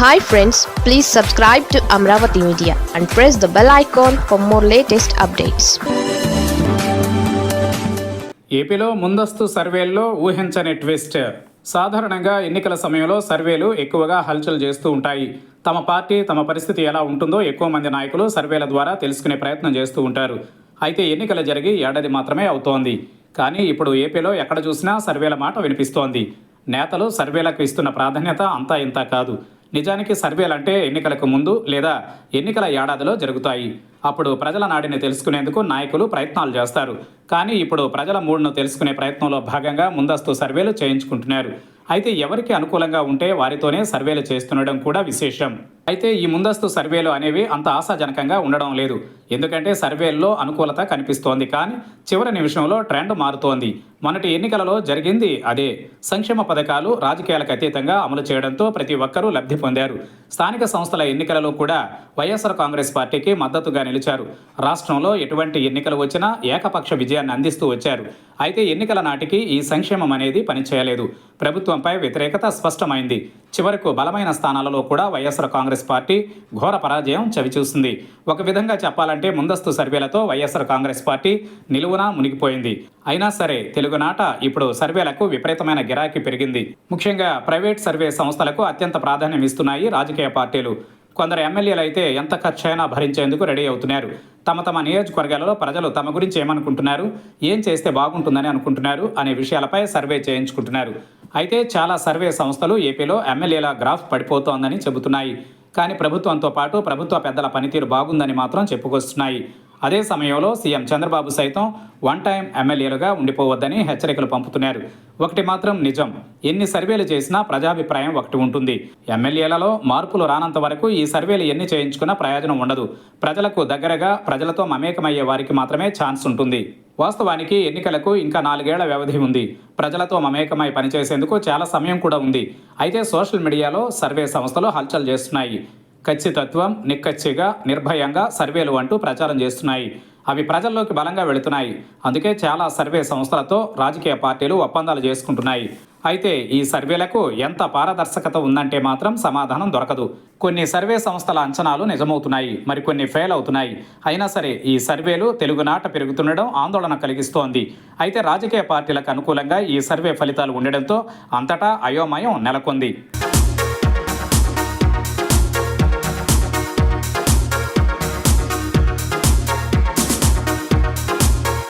Hi friends please subscribe to Amaravati media and press the bell icon for more latest updates ఏపీలో ముందస్తు సర్వేల్లో ఊహించని twist. సాధారణంగా ఎన్నికల సమయంలో సర్వేలు ఎక్కువగా హల్చల్ చేస్తూ ఉంటాయి. తమ పార్టీ తమ పరిస్థితి ఎలా ఉంటుందో ఎక్కువ మంది నాయకులు సర్వేల ద్వారా తెలుసుకునే ప్రయత్నం చేస్తూ ఉంటారు. అయితే ఎన్నికలు జరిగి ఏడాది మాత్రమే అవుతోంది. కానీ ఇప్పుడు ఏపీలో ఎక్కడ చూసినా సర్వేల మాట వినిపిస్తోంది. నేతలు సర్వేలకు ఇస్తున్న ప్రాధాన్యత అంతా ఇంత కాదు. నిజానికి సర్వేలంటే ఎన్నికలకు ముందు లేదా ఎన్నికల ఏడాదిలో జరుగుతాయి. అప్పుడు ప్రజల నాడిని తెలుసుకునేందుకు నాయకులు ప్రయత్నాలు చేస్తారు. కానీ ఇప్పుడు ప్రజల మూడును తెలుసుకునే ప్రయత్నంలో భాగంగా ముందస్తు సర్వేలు చేయించుకుంటున్నారు. అయితే ఎవరికి అనుకూలంగా ఉంటే వారితోనే సర్వేలు చేస్తుండడం కూడా విశేషం. అయితే ఈ ముందస్తు సర్వేలు అనేవి అంత ఆశాజనకంగా ఉండడం లేదు. ఎందుకంటే సర్వేల్లో అనుకూలత కనిపిస్తోంది కానీ చివరి నిమిషంలో ట్రెండ్ మారుతోంది. మొన్నటి ఎన్నికలలో జరిగింది అదే. సంక్షేమ పథకాలు రాజకీయాలకు అతీతంగా అమలు చేయడంతో ప్రతి ఒక్కరూ లబ్ధి పొందారు. స్థానిక సంస్థల ఎన్నికలలో కూడా వైఎస్ఆర్ కాంగ్రెస్ పార్టీకి మద్దతుగా నిలిచారు రాష్ట్రంలో ఎటువంటి ఎన్నికలు వచ్చినా ఏకపక్ష విజయాన్ని అందిస్తూ వచ్చారు. అయితే ఎన్నికల నాటికి ఈ సంక్షేమం అనేది పనిచేయలేదు. ప్రభుత్వంపై వ్యతిరేకత స్పష్టమైంది. చివరకు బలమైన స్థానాలలో కూడా వైఎస్ఆర్ కాంగ్రెస్ పార్టీ ఘోర పరాజయం చవిచూసింది. ఒక విధంగా చెప్పాలంటే ముందస్తు సర్వేలతో వైఎస్ఆర్ కాంగ్రెస్ పార్టీ నిలువునా మునిగిపోయింది. అయినా సరే తెలుగునాట ఇప్పుడు సర్వేలకు విపరీతమైన గిరాకీ పెరిగింది. ముఖ్యంగా ప్రైవేట్ సర్వే సంస్థలకు అత్యంత ప్రాధాన్యం ఇస్తున్నాయి రాజకీయ పార్టీలు. కొందరు ఎమ్మెల్యేలు అయితే ఎంత ఖర్చైనా భరించేందుకు రెడీ అవుతున్నారు. తమ తమ నియోజకవర్గాలలో ప్రజలు తమ గురించి ఏమనుకుంటున్నారు? ఏం చేస్తే బాగుంటుందని అనుకుంటున్నారు? అనే విషయాలపై సర్వే చేయించుకుంటున్నారు. అయితే చాలా సర్వే సంస్థలు ఏపీలో ఎమ్మెల్యేల గ్రాఫ్ పడిపోతోందని చెబుతున్నాయి. కానీ ప్రభుత్వంతో పాటు ప్రభుత్వ పెద్దల పనితీరు బాగుందని మాత్రం చెప్పుకొస్తున్నాయి. అదే సమయంలో సీఎం చంద్రబాబు సైతం వన్ టైం ఎమ్మెల్యేలుగా ఉండిపోవద్దని హెచ్చరికలు పంపుతున్నారు. ఒకటి మాత్రం నిజం ఎన్ని సర్వేలు చేసినా ప్రజాభిప్రాయం ఒకటి ఉంటుంది. ఎమ్మెల్యేలలో మార్పులు రానంత వరకు ఈ సర్వేలు ఎన్ని చేయించుకున్నా ప్రయోజనం ఉండదు. ప్రజలకు దగ్గరగా ప్రజలతో మమేకమయ్యే వారికి మాత్రమే ఛాన్స్ ఉంటుంది. వాస్తవానికి ఎన్నికలకు ఇంకా నాలుగేళ్ళ వ్యవధి ఉంది. ప్రజలతో మమేకమై పనిచేసేందుకు చాలా సమయం కూడా ఉంది. అయితే సోషల్ మీడియాలో సర్వే సంస్థలు హల్చల్ చేస్తున్నాయి. ఖచ్చితత్వం నిక్కచ్చిగా నిర్భయంగా సర్వేలు అంటూ ప్రచారం చేస్తున్నాయి. అవి ప్రజల్లోకి బలంగా వెళుతున్నాయి. అందుకే చాలా సర్వే సంస్థలతో రాజకీయ పార్టీలు ఒప్పందాలు చేసుకుంటున్నాయి. అయితే ఈ సర్వేలకు ఎంత పారదర్శకత ఉందంటే మాత్రం సమాధానం దొరకదు. కొన్ని సర్వే సంస్థల అంచనాలు నిజమవుతున్నాయి. మరికొన్ని ఫెయిల్ అవుతున్నాయి. అయినా సరే ఈ సర్వేలు తెలుగునాట పెరుగుతుండడం ఆందోళన కలిగిస్తోంది. అయితే రాజకీయ పార్టీలకు అనుకూలంగా ఈ సర్వే ఫలితాలు ఉండడంతో అంతటా అయోమయం నెలకొంది.